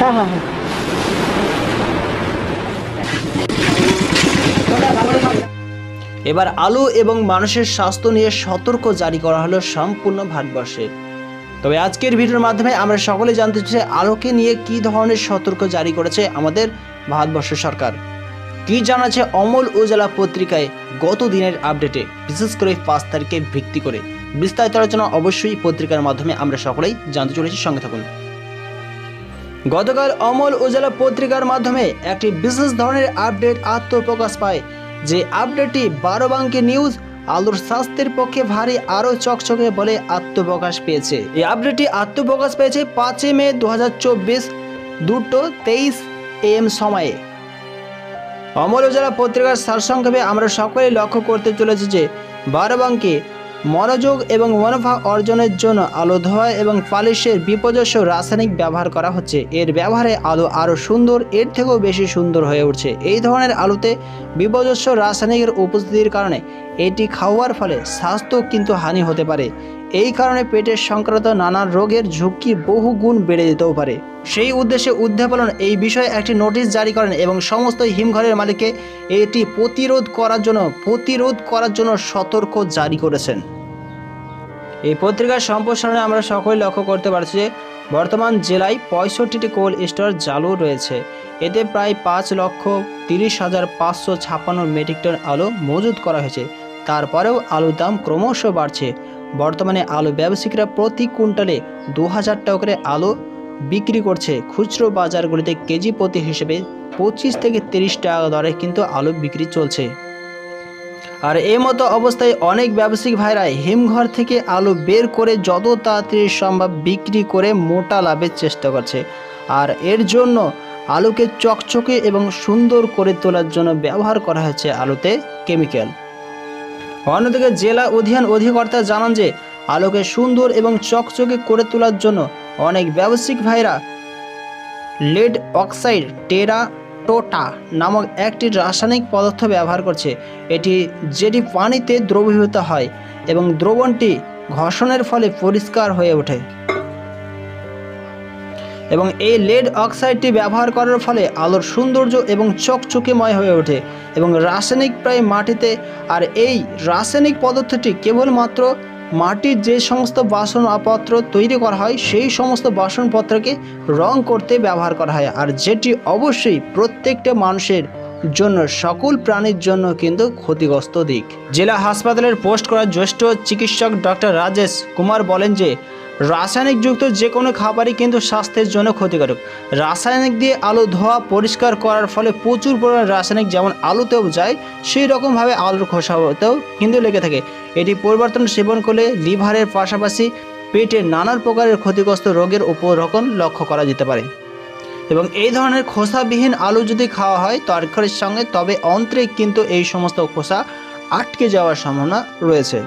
হ্যাঁ হ্যাঁ হ্যাঁ। এবার আলু এবং মানুষের স্বাস্থ্য নিয়ে সতর্ক জারি করা হলো সম্পূর্ণ ভারতবর্ষে। তবে আজকের ভিডিওর মাধ্যমে আমরা সকলে জানতে চাই আলোকে নিয়ে কি ধরনের সতর্ক জারি করেছে আমাদের ভারতবর্ষ সরকার। কি জানাচ্ছে অমল উজালা পত্রিকায় গত দিনের আপডেটে, বিশেষ করে পাঁচ তারিখে ভিত্তি করে। বিস্তারিত আলোচনা অবশ্যই পত্রিকার মাধ্যমে আমরা সকলেই জানতে চলেছি। সঙ্গে থাকুন। গতকাল অমল উজালা পত্রিকার মাধ্যমে একটি বিশেষ ধরনের আপডেট আত্মপ্রকাশ পায়, যে আপডেটটি বারো বারোবাঙ্কি নিউজ, আলুর স্বাস্থ্যের পক্ষে ভারী, আরও চকচকে বলে আত্মপ্রকাশ পেয়েছে। এই আপডেটটি আত্মপ্রকাশ পেয়েছে পাঁচই মে দু হাজার চব্বিশ দুটো তেইশ এম সময়ে। অমল উজালা পত্রিকার সারসংক্ষেপে আমরা সকলেই লক্ষ্য করতে চলেছি যে বারো বারোবাঙ্কি মনোযোগ এবং মুনাফা অর্জনের জন্য আলো ধোয়া এবং পালিশের বিপর্যস্য রাসায়নিক ব্যবহার করা হচ্ছে। এর ব্যবহারে আলো আরও সুন্দর, এর থেকেও বেশি সুন্দর হয়ে উঠছে। এই ধরনের আলোতে বিপর্যস্য রাসায়নিকের উপস্থিতির কারণে এটি খাওয়ার ফলে স্বাস্থ্য কিন্তু হানি হতে পারে। এই কারণে পেটের সংক্রান্ত নানা রোগের ঝুঁকি বহু গুণ বেড়ে যেতেও পারে। সেই উদ্দেশ্যে উদ্যাপলন এই বিষয়ে একটি নোটিশ জারি করেন এবং সমস্ত হিমঘরের মালিককে এটি প্রতিরোধ করার জন্য, প্রতিরোধ করার জন্য সতর্ক জারি করেছেন। এই পত্রিকার সম্প্রসারণে আমরা সকলেই লক্ষ্য করতে পারছি যে, বর্তমান জেলায় পঁয়ষট্টিটি কোল্ড স্টোর চালু রয়েছে। এতে প্রায় পাঁচ লক্ষ তিরিশ হাজার পাঁচশো ছাপ্পান্ন মেট্রিক টন আলু মজুত করা হয়েছে। তারপরেও আলুর দাম ক্রমশ বাড়ছে। বর্তমানে আলু ব্যবসায়িকরা প্রতি কুইন্টালে দু হাজার টাকা করে আলু বিক্রি করছে। খুচরো বাজারগুলিতে কেজি প্রতি হিসেবে পঁচিশ থেকে তিরিশ টাকা দরে কিন্তু আলু বিক্রি চলছে। আর এই মতো অবস্থায় অনেক ব্যবসায়িক ভাইরা হিমঘর থেকে আলু বের করে যত তাড়াতাড়ি সম্ভব বিক্রি করে মোটা লাভের চেষ্টা করছে। আর এর জন্য আলুকে চকচকে এবং সুন্দর করে তোলার জন্য ব্যবহার করা হয়েছে আলুতে কেমিক্যাল। অন্যদিকে জেলা অধিয়ান অধিকর্তা জানান যে, আলোকে সুন্দর এবং চকচকে করে তোলার জন্য অনেক ব্যবসায়িক ভাইরা লেড অক্সাইড টেরা টোটা নামক একটি রাসায়নিক পদার্থ ব্যবহার করছে। এটি যেটি পানিতে দ্রবীভূত হয় এবং দ্রবণটি ঘর্ষণের ফলে পরিষ্কার হয়ে ওঠে। এবং এই লেড অক্সাইডটি ব্যবহার করার ফলে আলোর সৌন্দর্য এবং চকচকেময় হয়ে ওঠে এবং রাসায়নিক প্রায় মাটিতে, আর এই রাসায়নিক পদার্থটি কেবলমাত্র মাটির যে সমস্ত বাসনপত্র তৈরি করা হয়, সেই সমস্ত বাসনপত্রকে রং করতে ব্যবহার করা হয়। আর যেটি অবশ্যই প্রত্যেকটা মানুষের জন্য, সকল প্রাণীর জন্য কিন্তু ক্ষতিগ্রস্ত দিক। জেলা হাসপাতালের পোস্ট করা জ্যেষ্ঠ চিকিৎসক ডক্টর রাজেশ কুমার বলেন যে, রাসায়নিক যুক্ত যে কোনো খাবারই কিন্তু স্বাস্থ্যের জন্য ক্ষতিকারক। রাসায়নিক দিয়ে আলু ধোয়া পরিষ্কার করার ফলে প্রচুর পরিমাণে রাসায়নিক যেমন আলুতেও যায়, সেই রকমভাবে আলুর খোসাতেও কিন্তু লেগে থাকে। এটি পরিবর্তন সেবন করলে লিভারের পাশাপাশি পেটের নানান প্রকারের ক্ষতিগ্রস্ত রোগের উপরকম লক্ষ্য করা যেতে পারে। এবং এই ধরনের খোসাবিহীন আলু যদি খাওয়া হয় তরকারির সঙ্গে, তবে অন্ত্রে কিন্তু এই সমস্ত খোসা আটকে যাওয়ার সম্ভাবনা রয়েছে।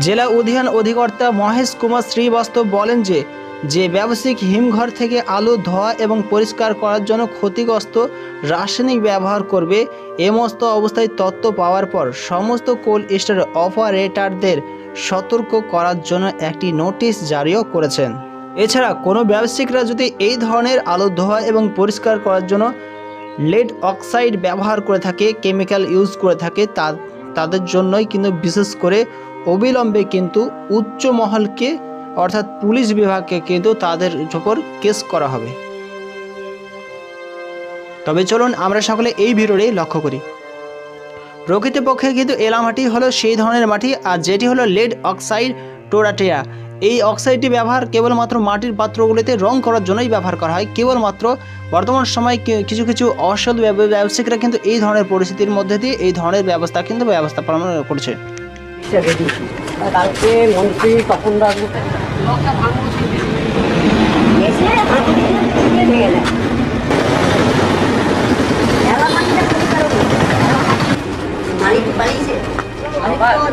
জেলা উদ্যান অধিকর্তা মহেশ কুমার শ্রীবাস্তব বলেন যে যে ব্যবসায়িক হিমঘর থেকে আলু ধোয়া এবং পরিষ্কার করার জন্য ক্ষতিগ্রস্ত রাসায়নিক ব্যবহার করবে এমস্ত অবস্থায় তথ্য পাওয়ার পর সমস্ত কোল্ড স্টোর অপারেটরদের সতর্ক করার জন্য একটি নোটিশ জারিও করেছেন। এছাড়া কোনো ব্যবসায়িকরা যদি এই ধরনের আলু ধোয়া এবং পরিষ্কার করার জন্য লেড অক্সাইড ব্যবহার করে থাকে, কেমিক্যাল ইউজ করে থাকে, তা, তাদের জন্যই কিন্তু বিশেষ করে অবিলম্বে কিন্তু উচ্চ মহলকে, অর্থাৎ পুলিশ বিভাগকে কিন্তু তাদের উপর কেস করা হবে। তবে চলুন আমরা সকলে এই ভিডিওটাই লক্ষ্য করি। প্রকৃতপক্ষে কিন্তু এলা মাটি হলো সেই ধরনের মাটি, আর যেটি হলো লেড অক্সাইড টোরাটেয়া। এই অক্সাইডটি ব্যবহার কেবলমাত্র মাটির পাত্রগুলিতে রং করার জন্যই ব্যবহার করা হয়। কেবলমাত্র বর্তমান সময় কিছু কিছু অসৎ ব্যবসায়িকরা কিন্তু এই ধরনের পরিস্থিতির মধ্যে দিয়ে এই ধরনের ব্যবস্থা কিন্তু ব্যবস্থা পালন করছে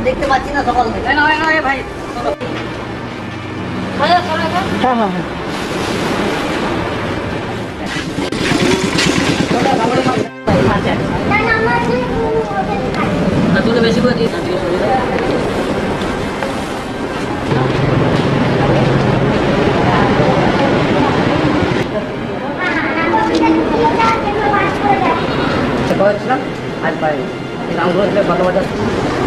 দেখতে পাচ্ছি না সকাল থেকে। হ্যাঁ হ্যাঁ হ্যাঁ। বেশি করে দিই করেছিলাম আজ বাইরে রামগুলো কত বাজার